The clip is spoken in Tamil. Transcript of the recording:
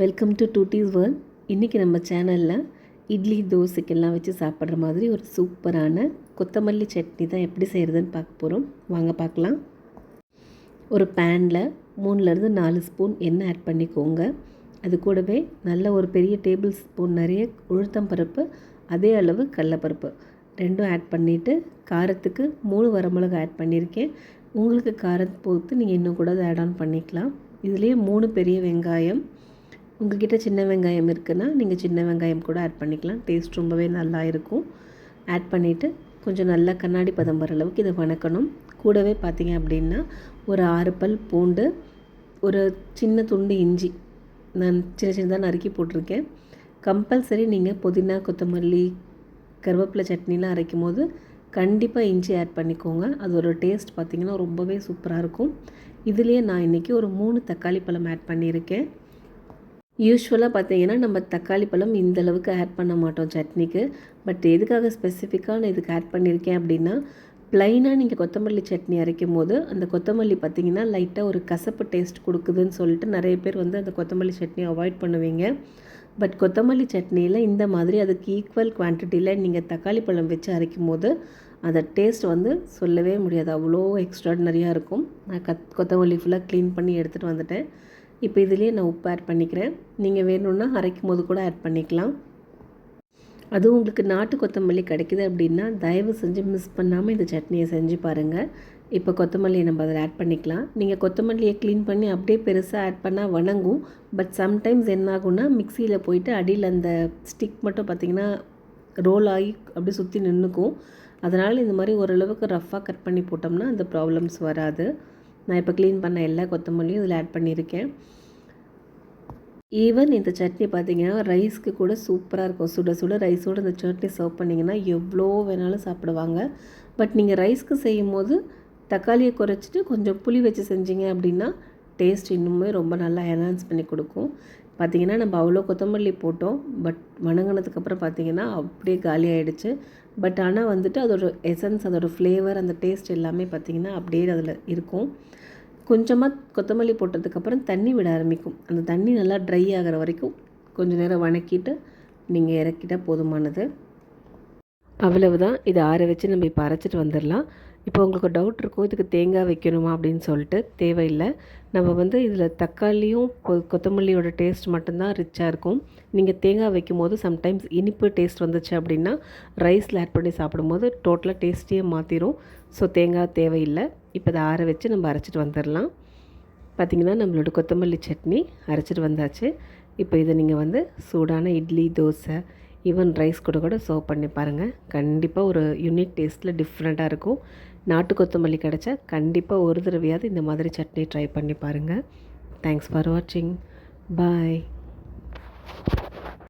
வெல்கம் டு டூட்டிஸ் வேர்ல்ட் இன்றைக்கி நம்ம சேனலில் இட்லி தோசைக்கெல்லாம் வச்சு சாப்பிட்ற மாதிரி ஒரு சூப்பரான கொத்தமல்லி சட்னி தான் எப்படி செய்கிறதுன்னு பார்க்க போகிறோம் வாங்க பார்க்கலாம். ஒரு பேனில் மூணுலேருந்து நாலு ஸ்பூன் எண்ணெய் ஆட் பண்ணிக்கோங்க. அது கூடவே நல்ல ஒரு பெரிய டேபிள் ஸ்பூன் நிறைய உளுத்தம் பருப்பு அதே அளவு கடலப்பருப்பு. ரெண்டும் ஆட் பண்ணிவிட்டு காரத்துக்கு மூணு வரமிளகு ஆட் பண்ணியிருக்கேன். உங்களுக்கு காரம் பொறுத்து நீங்கள் இன்னும் கூட அதை ஆட் ஆன் பண்ணிக்கலாம். இதுலேயே மூணு பெரிய வெங்காயம் உங்ககிட்ட சின்ன வெங்காயம் இருக்குன்னா நீங்கள் சின்ன வெங்காயம் கூட ஆட் பண்ணிக்கலாம். டேஸ்ட் ரொம்பவே நல்லா இருக்கும். ஆட் பண்ணிவிட்டு கொஞ்சம் நல்லா கண்ணாடி பதம் வர அளவுக்கு இதை வணக்கணும். கூடவே பார்த்தீங்க அப்படின்னா ஒரு ஆறு பல் பூண்டு ஒரு சின்ன துண்டு இஞ்சி நான் சின்ன சின்னதாக நறுக்கி போட்டிருக்கேன். கம்பல்சரி நீங்கள் புதினா கொத்தமல்லி கருவேப்பிலை சட்னிலாம் அரைக்கும் போது கண்டிப்பாக இஞ்சி ஆட் பண்ணிக்கோங்க. அதோட டேஸ்ட் பார்த்திங்கன்னா ரொம்பவே சூப்பராக இருக்கும். இதுலேயே நான் இன்றைக்கி ஒரு மூணு தக்காளி பழம் ஆட் பண்ணியிருக்கேன். யூஸ்வலாக பார்த்தீங்கன்னா நம்ம தக்காளி பழம் இந்த அளவுக்கு ஆட் பண்ண மாட்டோம் சட்னிக்கு. பட் எதுக்காக ஸ்பெசிஃபிக்காக நான் இதுக்கு ஆட் பண்ணியிருக்கேன் அப்படின்னா ப்ளைனாக நீங்கள் கொத்தமல்லி சட்னி அரைக்கும் போது அந்த கொத்தமல்லி பார்த்தீங்கன்னா லைட்டாக ஒரு கசப்பு டேஸ்ட் கொடுக்குதுன்னு சொல்லிட்டு நிறைய பேர் வந்து அந்த கொத்தமல்லி சட்னி அவாய்ட் பண்ணுவீங்க. பட் கொத்தமல்லி சட்னியில் இந்த மாதிரி அதுக்கு ஈக்குவல் குவான்டிட்டியில் நீங்கள் தக்காளி பழம் வச்சு அரைக்கும் போது அந்த டேஸ்ட் வந்து சொல்லவே முடியாது. அவ்வளோ எக்ஸ்ட்ராடினரியாக இருக்கும். நான் கத் கொத்தமல்லி ஃபுல்லாக க்ளீன் பண்ணி எடுத்துகிட்டு வந்துட்டேன். இப்போ இதுலேயே நான் உப்பு ஆட் பண்ணிக்கிறேன். நீங்கள் வேணும்னா அரைக்கும் போது கூட ஆட் பண்ணிக்கலாம். அதுவும் உங்களுக்கு நாட்டு கொத்தமல்லி கிடைக்கிது அப்படின்னா தயவு செஞ்சு மிஸ் பண்ணாமல் இந்த சட்னியை செஞ்சு பாருங்கள் இப்போ கொத்தமல்லியை நம்ம அதில் ஆட் பண்ணிக்கலாம். நீங்கள் கொத்தமல்லியை க்ளீன் பண்ணி அப்படியே பெருசாக ஆட் பண்ணால் வணங்கும். பட் சம்டைம்ஸ் என்ன ஆகும்னா மிக்சியில் போயிட்டு அடியில் அந்த ஸ்டிக் மட்டும் பார்த்திங்கன்னா ரோல் ஆகி அப்படியே சுற்றி நின்றுக்கும் அதனால் இந்த மாதிரி ஓரளவுக்கு ரஃப்பாக கட் பண்ணி போட்டோம்னா அந்த ப்ராப்ளம்ஸ் வராது. நான் இப்போ க்ளீன் பண்ண எல்லா கொத்தமல்லியும் இதில் ஆட் பண்ணியிருக்கேன். ஈவன் இந்த சட்னி பார்த்திங்கன்னா ரைஸ்க்கு கூட சூப்பராக இருக்கும். சுட சுட ரைஸோடு இந்த சட்னி சர்வ் பண்ணிங்கன்னா எவ்வளோ வேணாலும் சாப்பிடுவாங்க. பட் நீங்கள் ரைஸ்க்கு செய்யும் போது தக்காளியை குறைச்சிட்டு கொஞ்சம் புளி வச்சு செஞ்சீங்க அப்படின்னா டேஸ்ட் இன்னுமே ரொம்ப நல்லா என்ஹான்ஸ் பண்ணி கொடுக்கும். பார்த்திங்கன்னா நம்ம அவ்வளோ கொத்தமல்லி போட்டோம். பட் வணங்கினதுக்கப்புறம் பார்த்திங்கன்னா அப்படியே காலி ஆகிடுச்சு பட் ஆனால் வந்துட்டு அதோட எசன்ஸ் அதோட ஃப்ளேவர் அந்த டேஸ்ட் எல்லாமே பார்த்திங்கன்னா அப்படியே அதில் இருக்கும். கொஞ்சமாக கொத்தமல்லி போட்டதுக்கப்புறம் தண்ணி விட ஆரம்பிக்கும். அந்த தண்ணி நல்லா ட்ரை ஆகிற வரைக்கும் கொஞ்சம் நேரம் வணக்கிட்டு நீங்கள் இறக்கிட்டால் போதுமானது. அவ்வளவுதான். இதை ஆற வச்சு நம்ம இப்போ அரைச்சிட்டு வந்துடலாம். இப்போ உங்களுக்கு டவுட் இருக்கும் இதுக்கு தேங்காய் வைக்கணுமா அப்படின்னு சொல்லிட்டு தேவையில்லை. நம்ம வந்து இதில் தக்காளியும் கொத்தமல்லியோட டேஸ்ட் மட்டும்தான் ரிச்சாக இருக்கும். நீங்கள் தேங்காய் வைக்கும் போது சம்டைம்ஸ் இனிப்பு டேஸ்ட் வந்துச்சு அப்படின்னா ரைஸில் ஆட் பண்ணி சாப்பிடும்போது டோட்டலாக டேஸ்ட்டியே மாற்றிடும் ஸோ தேங்காய் தேவையில்லை. இப்போ இதை ஆற வச்சு நம்ம அரைச்சிட்டு வந்துடலாம். பார்த்திங்கன்னா நம்மளோட கொத்தமல்லி சட்னி அரைச்சிட்டு வந்தாச்சு. இப்போ இதை நீங்கள் வந்து சூடான இட்லி தோசை ஈவன் ரைஸ் கூட கூட சர்வ் பண்ணி பாருங்கள் கண்டிப்பாக ஒரு யூனிக் டேஸ்ட்டில் டிஃப்ரெண்ட்டாக இருக்கும். நாட்டு கொத்தமல்லி கிடச்சா கண்டிப்பாக ஒரு தடவையாவது இந்த மாதிரி சட்னி ட்ரை பண்ணி பாருங்கள் தேங்க்ஸ் ஃபார் வாட்சிங் பாய்